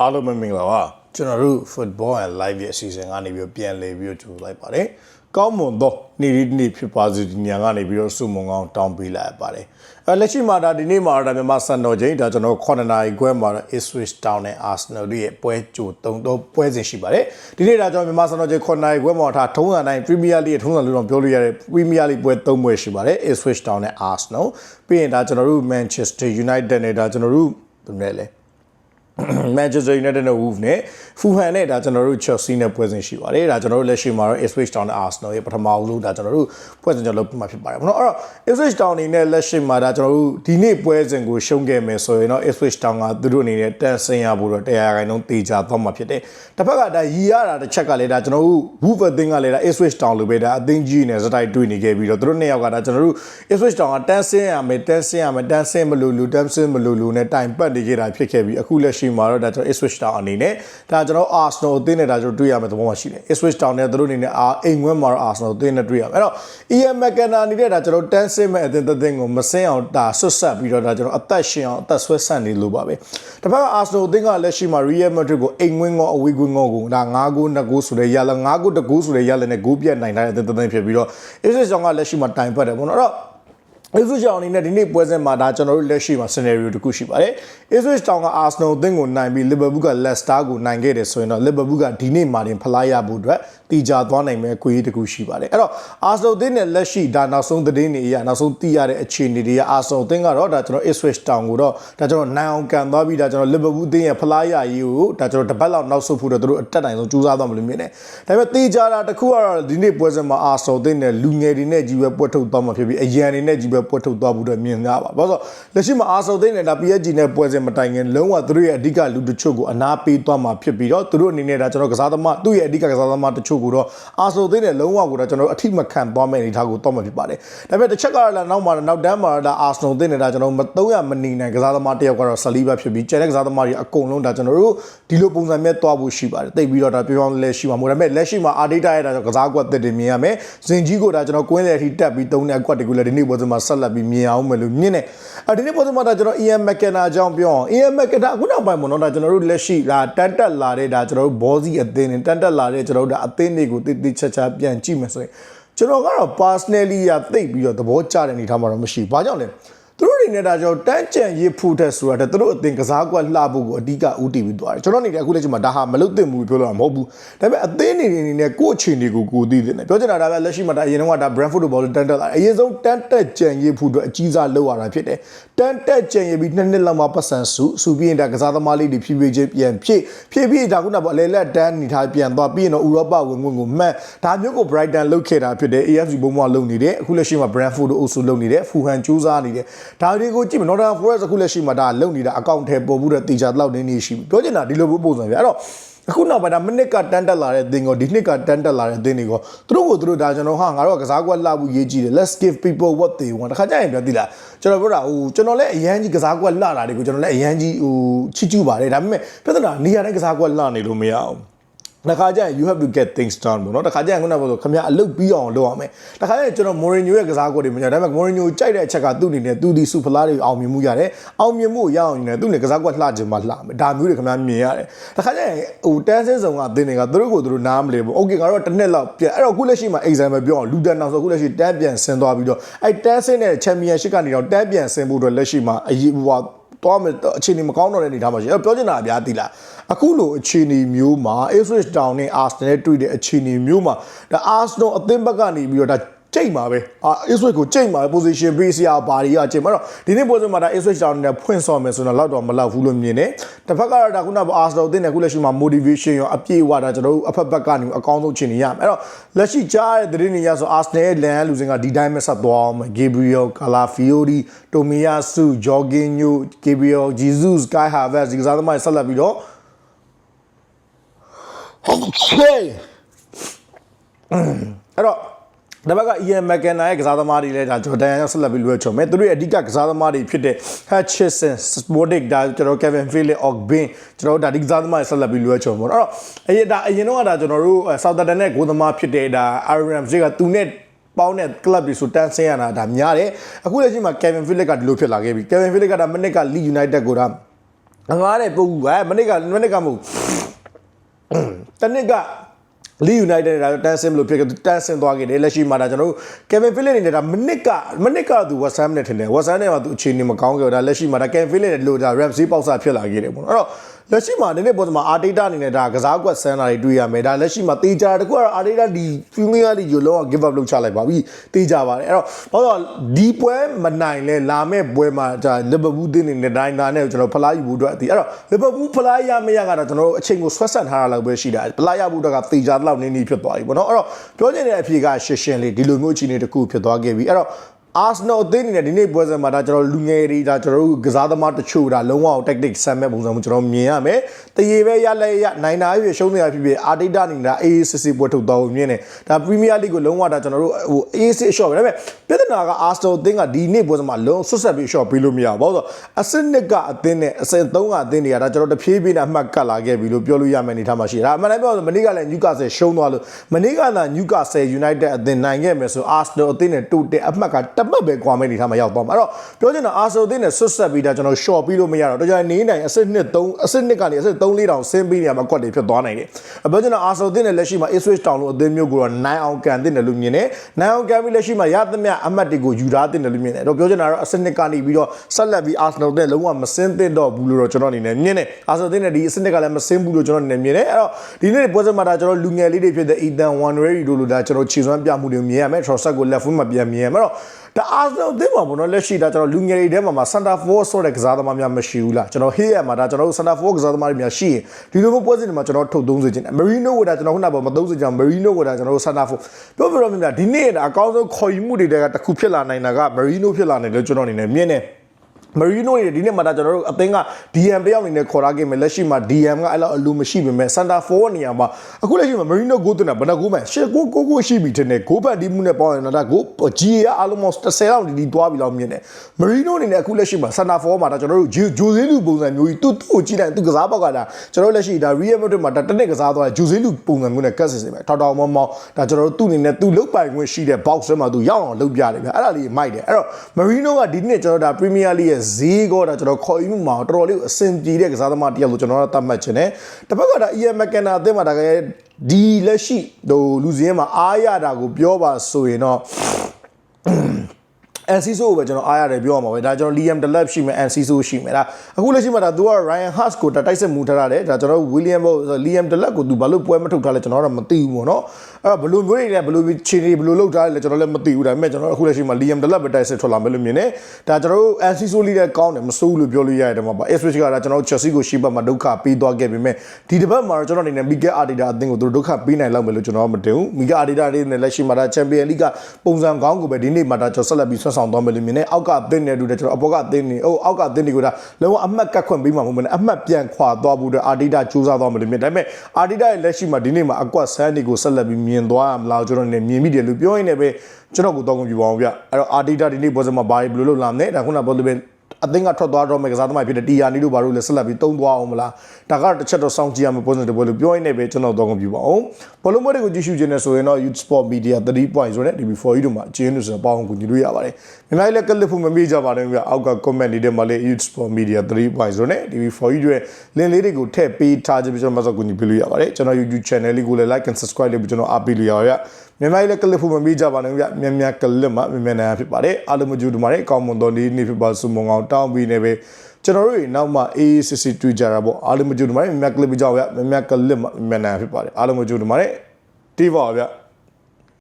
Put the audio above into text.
အားလုံးပဲမင်္ဂလာပါကျွန်တော်တို့ football and live ရဲ့အစီအစဉ်ကနေပြီးတော့ပြန်လည်ပြီးတော့ကြိုလိုက်ပါတယ်ကောင်းမွန်သောနေ့ဒီနေ့ဖြစ်ပါစေဒီညကနေပြီးတော့စုမုံကောင်းတောင်းပေးလိုက်ပါတယ်အဲလက်ရှိမှာဒါဒီနေ့မှာဒါမြန်မာစံတော်ချိန်ဒါကျွန်တော်9နာရီခွဲမှာတော့ Ipswich Town နဲ့ Arsenal တို့ရဲ့ပွဲကြိုတုံတော့ပွဲစဉ်ရှိပါတယ်ဒီနေ့ဒါကျွန်တော်မြန်မာစံတော်ချိန်9နာရီခွဲမှာထားထုံးစံတိုင်း Premier League ထုံးစံလို့တော့ပြောလို့ရတဲ့ Premier League ပွဲ3ပွဲရှိပါတယ် Ipswich Town နဲ့ Arsenal ပြီးရင်ဒါကျွန်တော်တို့ Manchester United နဲ့ဒါကျွန်တော်တို့ဘယ်နဲ့လဲ Manchester United နဲ့ Wolves နဲ့ Fulham နဲ့ဒါကျွန်တော်တို့ Chelsea နဲ့ပွဲစဉ်ရှိပါတယ်ဒါကျွန်တော်တို့လက်ရှိမှာတော့ Ipswich Town နဲ့ Arsenal ရဲ့ပထမဆုံးဒါကျွန်တော်တို့ပွဲစဉ်ကျွန်တော်လုပ်ပြမှာဖြစ်ပါတယ်ပေါ့နော်အဲ့တော့ Ipswich Town အနေနဲ့လက်ရှိမှာဒါကျွန်တော်တို့ဒီနေ့ပွဲစဉ်ကိုရှုံးခဲ့မယ်ဆိုရင်တော့ Ipswich Town ကသူတို့အနေနဲ့တက်ဆင်းရဖို့တော့တရားခိုင်နှုန်းတေချာသွားမှာဖြစ်တယ်တစ်ဖက်ကဒါရီရတာတစ်ချက်ကလည်းဒါကျွန်တော်တို့ Wolves အသင်းကလည်းဒါ Ipswich Town လိုပဲဒါအသင်းကြီးနဲ့စတိုက်တွေ့နေခဲ့ပြီးတော့သူတို့နှစ်ယောက်ကဒါကျွန်တော်တို့ Ipswich Town ကတန်းဆင်းရမယ်တန်းဆင်းရမယ်တန်းဆင်းမလို့လူတန်းဆင်းမလို့လူနဲ့တိုင်ပတ်နေကြတာဖြစ်ခဲ့ပြီးအခုလက်ရှိမှာတော့ဒါကျွန်တော် Ipswich Town အနေနဲ့ဒါကျွန်တော် Arsenal အသင်းနဲ့ဒါကျွန်တော်တွေ့ရမယ့်သဘောမှရှိတယ် Ipswich Town နဲ့သူတို့အနေနဲ့အာအိမ်ဝဲမှာတော့ Arsenal အသင်းနဲ့တွေ့ရမယ်အဲ့တော့ Ian McKenna အနေနဲ့ဒါကျွန်တော်တန်းဆင်းမဲ့အသင်းတစ်သင်းကိုမဆင်းအောင်ဒါဆွတ်ဆက်ပြီးတော့ဒါကျွန်တော်အသက်ရှင်အောင်အသက်ဆွဲဆက်နေလို့ပါပဲတစ်ဖက်က Arsenal အသင်းကလက်ရှိမှာ Real Madrid ကိုအိမ်ဝင်းကောအဝေးကွင်းကောကိုဒါ9ဂိုး2ဂိုးဆိုတဲ့ရလ9ဂိုး2ဂိုးဆိုတဲ့ရလနဲ့ဂိုးပြတ်နိုင်တဲ့အသင်းတစ်သင်းဖြစ်ပြီးတော့ Ipswich Town ကလက်ရှိမှာတိုင်ပတ်တယ်ပေါ့နော်အဲ့တော့ Ipswich Town အနေနဲ့ဒီနေ့ပွဲစဉ်မှာဒါကျွန်တော်တို့လက်ရှိမှာ scenario တစ်ခုရှိပါတယ်။ Ipswich Town က Arsenal အသင်းကိုနိုင်ပြီး Liverpool က Leicester ကိုနိုင်ခဲ့တယ်ဆိုရင်တော့ Liverpool ကဒီနေ့မှာတင်ဖလားရဖို့အတွက်တီကြသွားနိုင်မဲ့အခွင့်အရေးတစ်ခုရှိပါတယ်။အဲ့တော့ Arsenal အသင်းနဲ့လက်ရှိဒါနောက်ဆုံးသတင်းတွေအရနောက်ဆုံးသိရတဲ့အခြေအနေတွေက Arsenal အသင်းကတော့ဒါကျွန်တော် Ipswich Town ကိုတော့ဒါကျွန်တော်နိုင်အောင်ကန်သွားပြီးဒါကျွန်တော် Liverpool အသင်းရဲ့ဖလားရရေးကိုဒါကျွန်တော်တစ်ပတ်လောက်နောက်ဆုတ်ဖို့တော့သူတို့အတက်နိုင်ဆုံးကြိုးစားသွားမလို့မြင်တယ်။ဒါပေမဲ့တီကြတာတစ်ခုကတော့ဒီနေ့ပွဲစဉ်မှာ Arsenal အသင်းနဲ့လူငယ်တွေနဲ့ကြီးပဲပွဲထုတ်သွားမှာဖြစ်ပြီးအရန်တွေနဲ့ကြီးပဲပွဲထုတ်သွားဖို့တော့မြင်ရပါဘာလို့ဆိုလက်ရှိမှာအာဆော်သိန်းနဲ့ဒါ PSG နဲ့ပွဲစဉ်မတိုင်ခင်လုံးဝသူတို့ရဲ့အဓိကလူတချို့ကိုအနာပေးသွားမှာဖြစ်ပြီးတော့သူတို့အနေနဲ့ဒါကျွန်တော်ကစားသမားသူ့ရဲ့အဓိကကစားသမားတချို့ကိုတော့အာဆော်သိန်းနဲ့လုံးဝကိုတော့ကျွန်တော်အထိမခံသွားမယ့်အနေအထားကိုတော့မှာဖြစ်ပါတယ်ဒါပေမဲ့တစ်ချက်ကတော့လည်းနောက်မှာနောက်တန်းမှာဒါအာဆနယ်သိန်းနဲ့ဒါကျွန်တော်မသုံးရမနေနိုင်ကစားသမားတယောက်ကတော့ဆလီဘတ်ဖြစ်ပြီးကျန်တဲ့ကစားသမားတွေအကုန်လုံးဒါကျွန်တော်တို့ဒီလိုပုံစံမျိုးသွားဖို့ရှိပါတယ်တိတ်ပြီးတော့ဒါပြောင်းလဲရှိမှာမဟုတ်ဒါပေမဲ့လက်ရှိမှာအာဒေတာရဲ့ဒါကစားကွက်တစ်တွေမြင်ရမယ်ဇင်ကြီးကိုဒါကျွန်တော်ကွင်းလေအထိတက်ပြီးသုံးတဲ့အကွက်တွေကိုလည်းဒီနေ့ပွဲစဉ်မှာဆက်လက်ပြီးမြင်အောင်မယ်လို့မြင်နေအဲဒီနေ့ပေါ်မှာဒါကျွန်တော် Ian McKenna အကြောင်းပြောအောင် Ian McKenna အခုနောက်ပိုင်းမှာတော့ဒါကျွန်တော်တို့လက်ရှိဒါတန်တက်လာတဲ့ဒါကျွန်တော်တို့ဘောစီအသင်းနဲ့တန်တက်လာတဲ့ကျွန်တော်တို့ဒါအသင်းတွေကိုတိတိချက်ချက်ပြန်ကြည့်မယ်ဆိုရင်ကျွန်တော်ကတော့ personally ရသိပ်ပြီးတော့သဘောကျတဲ့အနေထားမှာတော့မရှိဘူး။ဘာကြောင့်လဲ။ သူတို့အနေနဲ့ဒါကြောင့်တန်းကြံရစ်ဖို့တဲ့ဆိုတာတဲ့သူတို့အသင်ကစားကွက်လှဖို့ကိုအဓိကဦးတည်ပြီးသွားတယ်ကျွန်တော်အနေနဲ့အခုလက်ချိန်မှာဒါဟာမလုတ်သင့်ဘူးပြောလို့မဟုတ်ဘူးဒါပေမဲ့အသင်းနေနေနဲ့ကိုယ့်အခြေအနေကိုကိုသိတယ်ပြောချင်တာဒါပဲလက်ရှိမှာဒါအရင်တော့ဒါ Brentford ဘောလုံးတန်းတက်လာအရင်ဆုံးတန်းတက်ကြံရစ်ဖို့အတွက်အကြီးစားလောက်ရတာဖြစ်တယ်တန်းတက်ကြံရစ်ပြီးနှစ်နှစ်လောက်မှပတ်စံစုစုပြီးရင်ဒါကစားသမားလေးတွေဖြည်းဖြည်းချင်းပြန်ဖြည့်ဖြည့်ဖြည့်ဒါခုနကအလဲလက်တန်းနေထားပြန်သွားပြီးရင်တော့ဥရောပဝင်ဝင်ကိုမှတ်ဒါမျိုးကို Brighton လုတ်ခဲ့တာဖြစ်တယ် AFC ဘုံဘွားလုတ်နေတယ်အခုလက်ရှိမှာ Brentford တို့အုပ်စုလုတ်နေတယ် Fulham ကြိုးစားနေတယ်ဒါတွေကိုကြည့် Northern Forest အခုလက်ရှိမှာဒါလုံနေတာအကောင့်ထဲပေါ်ဘူးတဲ့တေချာတော့နေနေရှိပြီပြောချင်တာဒီလိုပုံစံပြအဲ့တော့အခုနောက်ပိုင်းဒါမိနစ်ကတန်းတက်လာတဲ့သင်ကိုဒီနှစ်ကတန်းတက်လာတဲ့သင်တွေကိုသူတို့ကိုသူတို့ဒါကျွန်တော်ဟာငါတို့ကကစားကွက်လှဖို့ရေးကြည့်တယ် let's give people what they want တခါကျရင်ပြောသိလားကျွန်တော်ပြောတာဟိုကျွန်တော်လည်းအရန်ကြီးကစားကွက်လှတာတွေကိုကျွန်တော်လည်းအရန်ကြီးဟိုချစ်ကျူပါတယ်ဒါပေမဲ့ပြဿနာနေရာတိုင်းကစားကွက်လှနေလို့မရအောင် တခါကျရင် you have to get things done ပေါ့နော်တခါကျရင်ခုနကပြောဆိုခမရအလုပ်ပြီးအောင်လုပ်အောင်မယ်တခါကျရင်ကျွန်တော် Mourinho ရဲ့ကစားကွက်တွေမညာဒါပေမဲ့ Mourinho ကြိုက်တဲ့အချက်ကသူ့အနေနဲ့သူဒီစုဖလားတွေအောင်မြင်မှုရတယ်အောင်မြင်မှုကိုရအောင်နေတယ်သူ့အနေကစားကွက်လှခြင်းမှလှမယ်ဒါမျိုးတွေခမရမြင်ရတယ်တခါကျရင်ဟိုတန်းစင်းဆောင်ကအသင်းတွေကသူတို့ကိုသူတို့နားမလဲဘူး okay ငါတို့တစ်နှစ်လောက်ပြန်အဲ့တော့အခုလက်ရှိမှာ example ပြောအောင်လူတန်းနောက်ဆိုအခုလက်ရှိတန်းပြန်ဆင်းသွားပြီးတော့အဲ့တန်းဆင်းတဲ့ championship ကနေတော့တန်းပြန်ဆင်းဖို့အတွက်လက်ရှိမှာအရေးဟို တော့မယ်အခြေအနေမကောင်းတော့တဲ့အနေအထားမှာရှိတယ်ပြောချင်တာအများသိလားအခုလိုအခြေအနေမျိုးမှာ Ipswich Town နဲ့ Arsenal နဲ့တွေ့တဲ့အခြေအနေမျိုးမှာဒါ Arsenal အသင်းဘက်ကနေပြီးတော့ဒါ ကြိတ်မှာပဲအာ Ipswich ကိုကြိတ်မှာပဲ position base ရဘာတွေကကြိတ်မှာတော့ဒီနေ့ပွဲစဉ်မှာဒါ Ipswich Town နဲ့ဖွင့်ဆော်မယ်ဆိုတော့လောက်တော့မလောက်ဘူးလို့မြင်တယ်တစ်ဖက်ကတော့ဒါခုနက Arsenal အသင်းနဲ့ခုလက်ရှိမှာ motivation ရောအပြည့်အဝဒါကျွန်တော်တို့အဖက်ဘက်ကနေအကောင်းဆုံးချင်နေရမယ်အဲ့တော့လက်ရှိကြားတဲ့သတင်းတွေရဆို Arsenal ရဲ့ land လူစင်ကဒီတိုင်းပဲဆက်သွားအောင် Gabriel Calafiori Tomiyasu Jorginho Gabriel Jesus Kai Havertz ဒီကစားသမားဆက်လက်ပြီးတော့ Okay အဲ့တော့ ဒါဘက်က Ian McKenna ရဲ့ကစားသမားတွေလည်းဒါဂျော်ဒန်ရောက်ဆက်လက်ပြီးလွှဲချုံမယ်သူတို့ရဲ့အဓိကကစားသမားတွေဖြစ်တဲ့ Hutchison Sporting ဒါကျွန်တော် Kevin Phillips Ogbin ကျွန်တော်ဒါဒီကစားသမားတွေဆက်လက်ပြီးလွှဲချုံပေါ့အဲ့တော့အရင်ဒါအရင်တော့ဒါကျွန်တော်တို့ Southampton နဲ့ဂိုးသမားဖြစ်တဲ့ဒါ Aaron Ramsey ကသူနဲ့ပေါင်းတဲ့ club တွေဆိုတန်းဆင်းရတာဒါများတယ်အခုလက်ရှိမှာ Kevin Phillips ကဒီလိုဖြစ်လာခဲ့ပြီ Kevin Phillips ကဒါမနစ်က Leeds United ကိုဒါအငားတဲ့ပုံကမနစ်ကမနစ်ကမဟုတ်တနစ်က လီယူနိုက်တက်ဒါတန်ဆင်လို့ဖြစ်တန်ဆင်သွားခဲ့တယ်လက်ရှိမှာဒါကျွန်တော်တို့ကယ်ဗင်ဖိလစ်နေတဲ့ဒါမနစ်ကမနစ်ကသူဝက်ဆမ်နဲ့ထင်တယ်ဝက်ဆမ်နဲ့ကသူအခြေအနေမကောင်းကြဘူးဒါလက်ရှိမှာဒါကယ်ဗင်ဖိလစ်နဲ့လို့ဒါ rap ဈေးပေါက်စားဖြစ်လာခဲ့တယ်ပေါ့နော်အဲ့တော့ လက်ရှိမှာဒီနေ့ပုံစံမှာအာတေတာအနေနဲ့ဒါကစားကွက်ဆန်းတာတွေတွေ့ရမယ်ဒါလက်ရှိမှာတေးကြတာတကူကတော့အာတေတာဒီ Premier League ကိုလုံးဝ give up လုပ်ချလိုက်ပါပြီတေးကြပါတယ်အဲ့တော့ဘာလို့ဒီပွဲမနိုင်လဲလာမဲ့ပွဲမှာဒါလီဗာပူးတင်းနေတဲ့ဒိုင်နာနဲ့ကျွန်တော်ဖလားယူဖို့အတွက်အတီးအဲ့တော့လီဗာပူးဖလားရမရကတော့ကျွန်တော်တို့အချိန်ကိုဆွတ်ဆက်ထားတာလောက်ပဲရှိတာဖလားရဖို့အတွက်ကတေးကြတဲ့လောက်နည်းနည်းဖြစ်သွားပြီပေါ့နော်အဲ့တော့ပြောချင်တဲ့အဖြေကရှင်းရှင်းလေးဒီလိုမျိုးအခြေအနေတစ်ခုဖြစ်သွားခဲ့ပြီအဲ့တော့ Arsenal အသင်းအနေနဲ့ဒီနေ့ပွဲစဉ်မှာဒါကျွန်တော်လူငယ်တွေဒါကျွန်တော်တို့ကစားသမားတချို့ဒါလုံးဝ tactic ဆမ်းမဲ့ပုံစံမျိုးကျွန်တော်မြင်ရမယ်။တရေပဲရလဲရနိုင်တာဖြစ်ရှုံးနေတာဖြစ်ဖြစ်အာတိတာနေတာ AACC ပွဲထုတ်သွားဖို့မြင်တယ်။ဒါ Premier League ကိုလုံးဝဒါကျွန်တော်တို့ဟို AAC short ပဲဒါပေမဲ့ပြဿနာက Arsenal အသင်းကဒီနေ့ပွဲစဉ်မှာလုံးဆွတ်ဆက်ပြီး short ပေးလို့မရဘူး။ဘာလို့လဲဆိုတော့အဆင့်နှစ်ကအသင်းနဲ့အဆင့်သုံးကအသင်းတွေကဒါကျွန်တော်တဖြည်းဖြည်းနဲ့အမှတ်ကတ်လာခဲ့ပြီလို့ပြောလို့ရမယ်အနေထားမှာရှိတယ်။ဒါအမှန်တမ်းပြောဆိုမနေ့ကလည်း Newcastle ရှုံးသွားလို့မနေ့ကသာ Newcastle United အသင်းနိုင်ခဲ့မယ်ဆို Arsenal အသင်းနဲ့တူတဲ့အမှတ်ကတမှတ်ပဲကွာမယ်အနေထားမှာရောက်သွားမှာအဲ့တော့ပြောချင်တာ Arsenal အသင်းနဲ့ဆွတ်ဆက်ပြီးဒါကျွန်တော် short ပြီးလို့မရတော့တော်ကြနေနိုင်အဆင့်နှစ်3အဆင့်နှစ်ကနေအဆင့်3 4တောင်ဆင်းပြီးနေရမှာကွက်တွေဖြစ်သွားနိုင်တယ်။ပြောချင်တာ Arsenal အသင်းနဲ့လက်ရှိမှာ Ipswich Town လို့အသင်းမျိုးကိုတော့နိုင်အောင်ကန်တင်တယ်လို့မြင်တယ်။နိုင်အောင်ကန်ပြီးလက်ရှိမှာရသမျှအမှတ်တွေကိုယူထားတင်တယ်လို့မြင်တယ်။အဲ့တော့ပြောချင်တာတော့အဆင့်နှစ်ကနေပြီးတော့ဆက်လက်ပြီး Arsenal နဲ့လုံးဝမစင်းသင့်တော့ဘူးလို့တော့ကျွန်တော်အနေနဲ့မြင်တယ်။ Arsenal အသင်းနဲ့ဒီအဆင့်နှစ်ကလည်းမစင်းဘူးလို့ကျွန်တော်အနေနဲ့မြင်တယ်။အဲ့တော့ဒီနေ့ပွဲစဉ်မှာဒါကျွန်တော်လူငယ်လေးတွေဖြစ်တဲ့ Ethan Wanrery တို့လိုဒါကျွန်တော်ခြေစွမ်းပြမှုတွေမြင်ရမယ်။ Trossard ကို left wing မှာပြန်မြင်ရမယ်။အဲ့တော့ဒါ Arsenal အသင်းမှာပေါ့နော်လက်ရှိဒါကျွန်တော်လူငယ်တွေထဲမှာမှာ center forward ဆိုတဲ့ကစားသမားများမရှိဘူးလားကျွန်တော် hit ရမှာဒါကျွန်တော်တို့ center forward ကစားသမားတွေများရှိရင်ဒီလိုမျိုးပွဲစဉ်တွေမှာကျွန်တော်ထုတ်သုံးစေချင်တယ် Marino ကဒါကျွန်တော်ခုနကမသုံးစေချင် Marino ကဒါကျွန်တော်တို့ center forward ပြောပြတော့မြင်တာဒီနေ့ဒါအကောင်းဆုံးခေါ်ယူမှုတွေကတစ်ခုဖြစ်လာနိုင်တာက Marino ဖြစ်လာနိုင်တယ်လို့ကျွန်တော်အနေနဲ့မြင်တယ် မရီနိုရဲ့ဒီနေ့မှာဒါကျွန်တော်တို့အသင်းက DM တယောက်အနေနဲ့ခေါ်ထားခဲ့မယ်လက်ရှိမှာ DM ကအဲ့လောက်အလိုမရှိပေမဲ့ Center Forward နေရာမှာအခုလက်ရှိမှာ Marino ကိုတင်တာဘယ်နှကိုမှရှစ်ကိုကိုကိုရှိပြီတဲ့ကိုဖန်ဒီမှုနဲ့ပေါင်းရင်တော့ဒါကို G ရအားလုံးပေါင်း10လောက်ဒီဒီတွားပြီလောက်မြင်တယ် Marino အနေနဲ့အခုလက်ရှိမှာ Center Forward မှာဒါကျွန်တော်တို့ဂျိုဇေးလူပုံစံမျိုးကြီးသူ့သူ့ကိုကြည့်လိုက်သူကစားပေါက်ကဒါကျွန်တော်တို့လက်ရှိဒါ Real Madrid မှာဒါတနစ်ကစားသွားဂျိုဇေးလူပုံစံမျိုးနဲ့ကတ်စစ်စစ်ပဲထောက်ထောက်မောင်းမောင်းဒါကျွန်တော်တို့သူ့အနေနဲ့သူ့လုတ်ပိုင်ခွင့်ရှိတဲ့ box ထဲမှာသူရောက်အောင်လုပ်ပြတယ်ဗျအဲ့ဒါလေးမိုက်တယ်အဲ့တော့ Marino ကဒီနေ့ကျွန်တော်ဒါ Premier League ရဲ့ဈေးကောဒါကျွန်တော်ခေါ်ယူမှုမှာတော်တော်လေးအဆင်ပြေတဲ့ကစားသမားတစ်ယောက်လို့ကျွန်တော်တို့သတ်မှတ်ချင်တယ်တစ်ဖက်ကဒါ Ian McKenna အသင်းမှာဒါကဒီလက်ရှိဟိုလူစင်းမှာအားရတာကိုပြောပါဆိုရင်တော့ NCSO ကိုပဲကျွန်တော်အားရတယ်ပြောရမှာပဲဒါကျွန်တော် Liam Delap ရှိမယ် NCSO ရှိမယ်ဒါအခုလက်ရှိမှာဒါသူက Ryan Hurst ကိုတိုက်စစ်မူထားရတယ်ဒါကျွန်တော် William Liam Delap ကိုသူဘာလို့ပွဲမထုတ်ထားလဲကျွန်တော်တော့မသိဘူးပေါ့နော်အဲ့ဘယ်လိုမျိုးတွေလဲဘယ်လိုခြေတွေဘယ်လိုလုပ်ထားလဲကျွန်တော်လည်းမသိဘူးဒါပေမဲ့ကျွန်တော်အခုလက်ရှိမှာ Liam Delap ပဲတိုက်စစ်ထွက်လာမယ်လို့မြင်တယ်ဒါကျွန်တော်တို့ NCSO လေးတဲ့ကောင်းတယ်မစိုးဘူးလို့ပြောလို့ရတယ်မှာပါ Ipswich ကဒါကျွန်တော် Chelsea ကိုရှိပတ်မှာဒုက္ခပေးသွားခဲ့ပေမဲ့ဒီတစ်ပတ်မှာတော့ကျွန်တော်အနေနဲ့ Miguel Arteta အသင်းကိုသူတို့ဒုက္ခပေးနိုင်လောက်မယ်လို့ကျွန်တော်မတင်ဘူး Miguel Arteta လေးနဲ့လက်ရှိမှာဒါ Champions League ကပုံစံကောင်းကိုပဲဒီနေ့မှာဒါကျွန်တော်ဆက်လက်ပြီးဆွမ်းဆောင်သွားမယ်လို့မြင်တယ်အောက်ကအသင်းနဲ့တူတယ်ကျွန်တော်အပေါ်ကအသင်းနေဟိုအောက်ကအသင်းတွေကဒါလုံးဝအမှတ်ကတ်ခွင့်ပေးမှာမဟုတ်ဘူးအမှတ်ပြန်ခွာသွားဖို့အတွက်အာဒီတာစူးစမ်းသွားမယ်လို့မြင်ဒါပေမဲ့အာဒီတာရဲ့လက်ရှိမှာဒီနေ့မှာအကွက်ဆန်းတွေကိုဆက်လက်ပြီးမြင်သွားမလားကျွန်တော်နေမြင်မိတယ်လို့ပြောရင်းနဲ့ပဲကျွန်တော်ကိုတောင်းကုန်ပြပါအောင်ဗျအဲ့တော့အာဒီတာဒီနေ့ပွဲစမှာဘာဘယ်လိုလုပ်လာမလဲဒါခုနကပြောလို့ပဲ အသင်းကထွက်သွားတော့မယ်ကစားသမားဖြစ်တဲ့တီယာနီတို့ဘာလို့လဲဆက်လက်ပြီးတုံးသွားအောင်မလားဒါကတော့တစ်ချက်တော့စောင့်ကြည့်ရမယ်ပုံစံတစ်ပွဲလို့ပြောရင်းနဲ့ပဲကျွန်တော်တော့ကွန်ပျူပါအောင်ဘလုံးပွဲတွေကိုကြည့်ရှုခြင်းနဲ့ဆိုရင်တော့ Youth Sport Media 3.0နဲ့ TV4 တို့မှာအချင်းလို့ဆိုတော့ပေါအောင်ကူညီလို့ရပါတယ်မြန်မာလည်းကလစ်ဖို့မမေ့ကြပါနဲ့ဗျအောက်က comment တွေထဲမှာလည်း Youth Sport Media 3.0နဲ့ TV4 တို့ရဲ့ link လေးတွေကိုထည့်ပေးထားခြင်းပြီးကျွန်တော်မဆောက်ကူညီပေးလို့ရပါတယ်ကျွန်တော် YouTube channel လေးကိုလည်း like and subscribe လုပ်ပြီးကျွန်တော်အားပေးလို့ရပါဗျမြန်မာလည်းကလစ်ဖို့မမေ့ကြပါနဲ့ဗျမြန်မြန်ကလစ်မှာမြန်မြန်နိုင်ဖြစ်ပါတယ်အားလုံးမကြိုးတူပါတယ်အကောင်းမွန်တော်လေးနေ့ဖြစ်ပါစုံမအောင်တောင်းပြီးနေပဲကျွန်တော်တို့တွေနောက်မှ AACC တွေ့ကြတာပေါ့အားလုံးမကြိုးတူပါတယ်မြန်မြန်ကလစ်ပြီးကြောက်ဗျမြန်မြန်ကလစ်မှာမြန်မြန်နိုင်ဖြစ်ပါတယ်အားလုံးမကြိုးတူပါတယ်တီးပါဗျ